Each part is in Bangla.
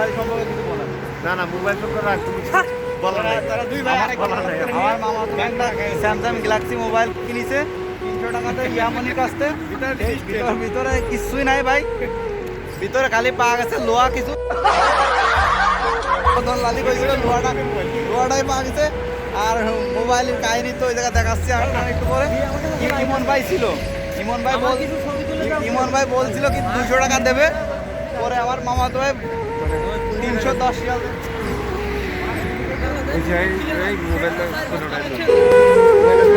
মোবাইল সম্পর্কে কিছু বলেন না না মোবাইল তুমি বলা নাই। তারা দুই ভাই আমার বলা নাই। আমার মামা তো স্যামসাং গ্যালাক্সি মোবাইল কিনেছে। তিনশো টাকাতে ভিতরে কিছুই নাই ভাই। ভিতরে খালি পা গেছে লোহা কিছু। লালি কইছিল লোহাটা লোহাটাই পা গেছে। আর মোবাইলের কাহিনী তো ওই জায়গায় দেখাচ্ছি আর একটু পরে। ইমন ভাই ছিল। ইমন ভাই বল ইমন ভাই বলছিল কি দুশো টাকা দেবে। পরে আমার মামা তো ভাই তিনশো দশ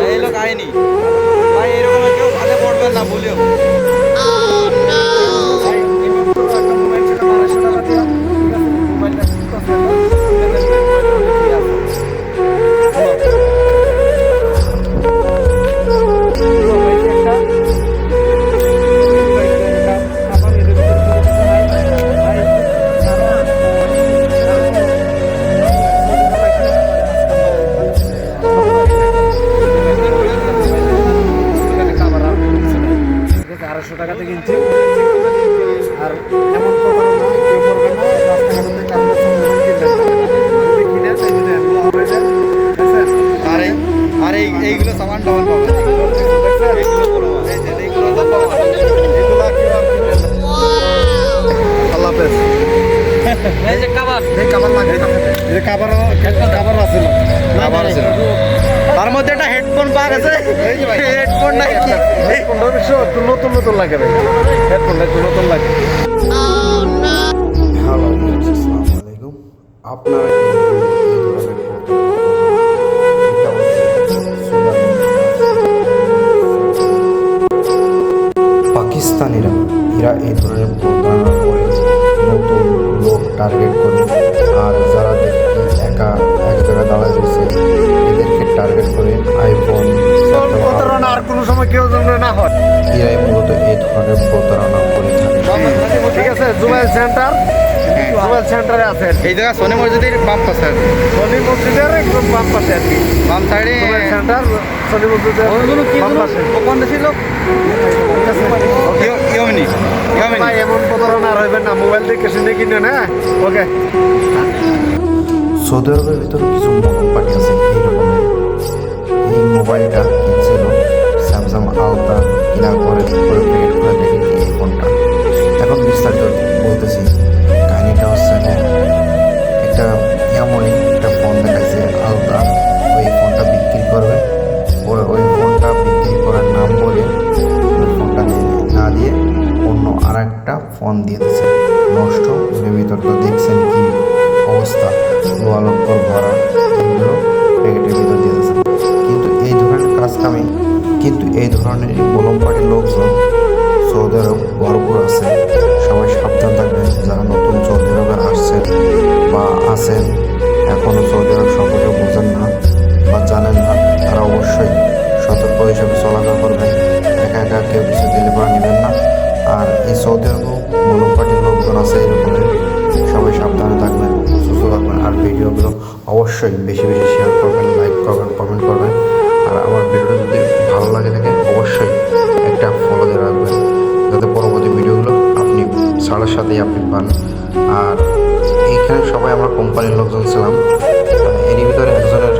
এই লোক আয়নি। ভাই এরকম কেউ খাতে পড়বেন না বলিও। যে এইগুলো তো পাওয়া এগুলা কেউ আর কিনবেন না। আল্লাহ হাফেজ। এই যে কাবার এই কাবার লাগে এই যে কাবারও কাবার আছে না। কাবার আছে। তার মধ্যে একটা হেডফোন পাওয়া গেছে এই যে ভাই হেডফোন না কি হেডফোনটা অবশ্য একটু নতুন নতুন লাগে হেডফোনটা একটু নতুন লাগে। আপনারা পাকিস্তানিরা এরা এই ধরনের প্রতারণা করে নতুন লোক টার্গেট করে। আর যারা একা এক জায়গায় দাঁড়ায় রয়েছে কেউ যেন না হয়। এরাই মূলত এই ধরনের প্রতারণা করে থাকে ঠিক আছে জুবাইল সেন্টার জুবাইল সেন্টারে আছে এই জায়গা সোনি মসজিদের বাম পাশে আছে। শনি মসজিদের একদম বাম পাশে আর কি। বাম সাইডে জুবাইল সেন্টার শনি মসজিদের বাম পাশে। কোন ছিল ঠিক আছে ইয়মিনি ইয়মিনি। এমন প্রতারণা আর হইবেন না মোবাইল দিয়ে কেসে নিয়ে কিনে না ওকে। সৌদি আরবের ভিতরে কিছু আছে এই মোবাইলটা দেখছেন কি অবস্থা? লোয়ালঙ্কর ভরা এগুলো প্যাকেটের ভিতর দিয়ে কিন্তু এই ধরনের কাজ কামে, কিন্তু এই ধরনের মলম পাটির লোকজন সৌদি আরব ভরপুর আছে। সবাই সাবধান থাকবেন, যারা নতুন সৌদি আরবে আসছেন বা আছেন এখনও সৌদি আরব সম্পর্কে বোঝেন না বা জানেন না, তারা অবশ্যই সতর্ক হিসেবে চলাফেরা করবেন। একা একা কেউ অবশ্যই বেশি বেশি শেয়ার করবেন লাইক করবেন কমেন্ট করবেন। আর আমার ভিডিওটা যদি ভালো লাগে থাকে, অবশ্যই একটা ফলো দিয়ে রাখবেন। যাতে পরবর্তী ভিডিওগুলো আপনি ছাড়ার সাথেই আপনি পান। আর এইখানে সবাই আমরা কোম্পানির লোকজন ছিলাম। এরই ভিতরে একজনের